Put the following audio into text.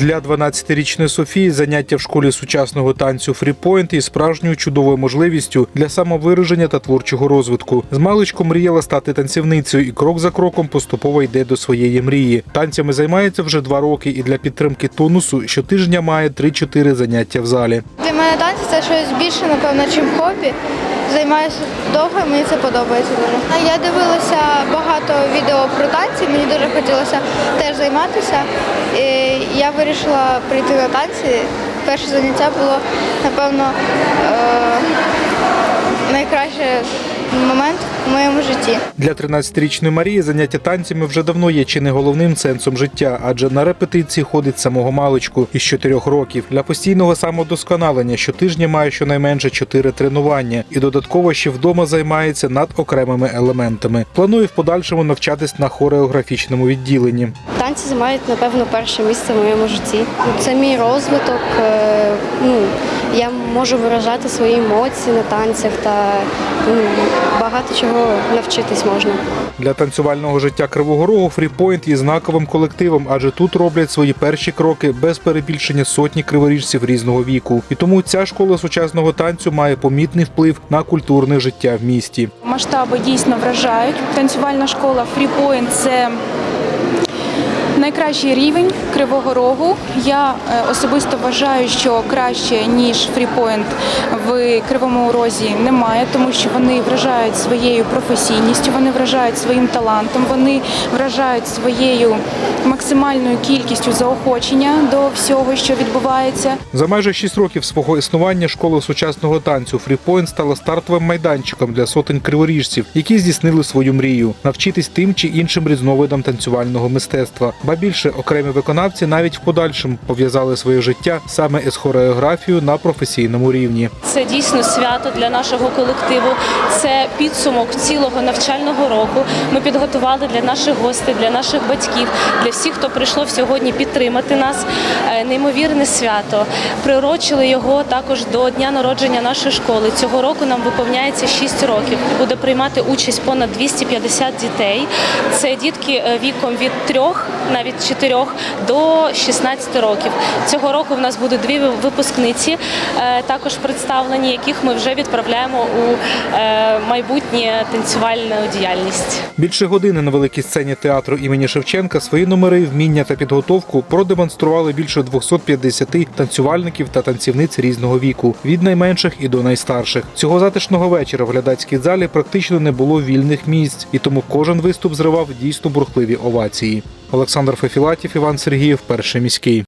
Для 12-річної Софії заняття в школі сучасного танцю фріпойнт є справжньою чудовою можливістю для самовираження та творчого розвитку. З маличку мріяла стати танцівницею і крок за кроком поступово йде до своєї мрії. Танцями займається вже два роки і для підтримки тонусу щотижня має 3-4 заняття в залі. Для мене танці це щось більше, напевно, чим хобі. Займаюся довго, і мені це подобається дуже. Я дивилася багато відео про танці, мені дуже хотілося теж займатися. Я вирішила прийти на танці. Перше заняття було, напевно, е- найкращий момент в моєму житті. Для 13-річної Марії заняття танцями вже давно є чи не головним сенсом життя, адже на репетиції ходить самого маличку із 4 років. Для постійного самодосконалення щотижня має щонайменше 4 тренування і додатково ще вдома займається над окремими елементами. Планує в подальшому навчатись на хореографічному відділенні. Танці займають, напевно, перше місце в моєму житті. Це мій розвиток. е, Ну, я можу виражати свої емоції на танцях та ну, багато чого навчитись можна. Для танцювального життя Кривого Рогу Фріпойнт є знаковим колективом, адже тут роблять свої перші кроки без перебільшення сотні криворіжців різного віку. І тому ця школа сучасного танцю має помітний вплив на культурне життя в місті. Масштаби дійсно вражають. Танцювальна школа Freepoint – це найкращий рівень Кривого Рогу. Я е, особисто вважаю, що краще ніж Freepoint в Кривому Розі немає, тому що вони вражають своєю професійністю, вони вражають своїм талантом, вони вражають своєю максимальною кількістю заохочення до всього, що відбувається. За майже 6 років свого існування школа сучасного танцю Фріпойнт стала стартовим майданчиком для сотень криворіжців, які здійснили свою мрію навчитись тим чи іншим різновидам танцювального мистецтва. Більше окремі виконавці навіть в подальшому пов'язали своє життя саме із хореографією на професійному рівні. Це дійсно свято для нашого колективу. Це підсумок цілого навчального року. Ми підготували для наших гостей, для наших батьків, для всіх, хто прийшло сьогодні підтримати нас. е, Неймовірне свято. Прирочили його також до дня народження нашої школи. Цього року нам виповняється 6 років. Буде приймати участь понад 250 дітей. Це дітки е, віком від 3, навіть 4 до 16 років. Цього року в нас буде дві випускниці, е, також представлені, яких ми вже відправляємо у е, майбутнє танцювальну діяльність. Більше години на великій сцені театру імені Шевченка свої номери, вміння та підготовку продемонстрували більше 250 танцювальників та танцівниць різного віку, від найменших і до найстарших. Цього затишного вечора в глядацькій залі практично не було вільних місць, і тому кожен виступ зривав дійсно бурхливі овації. Олександр Фефілатів, Іван Сергіїв, перший міський.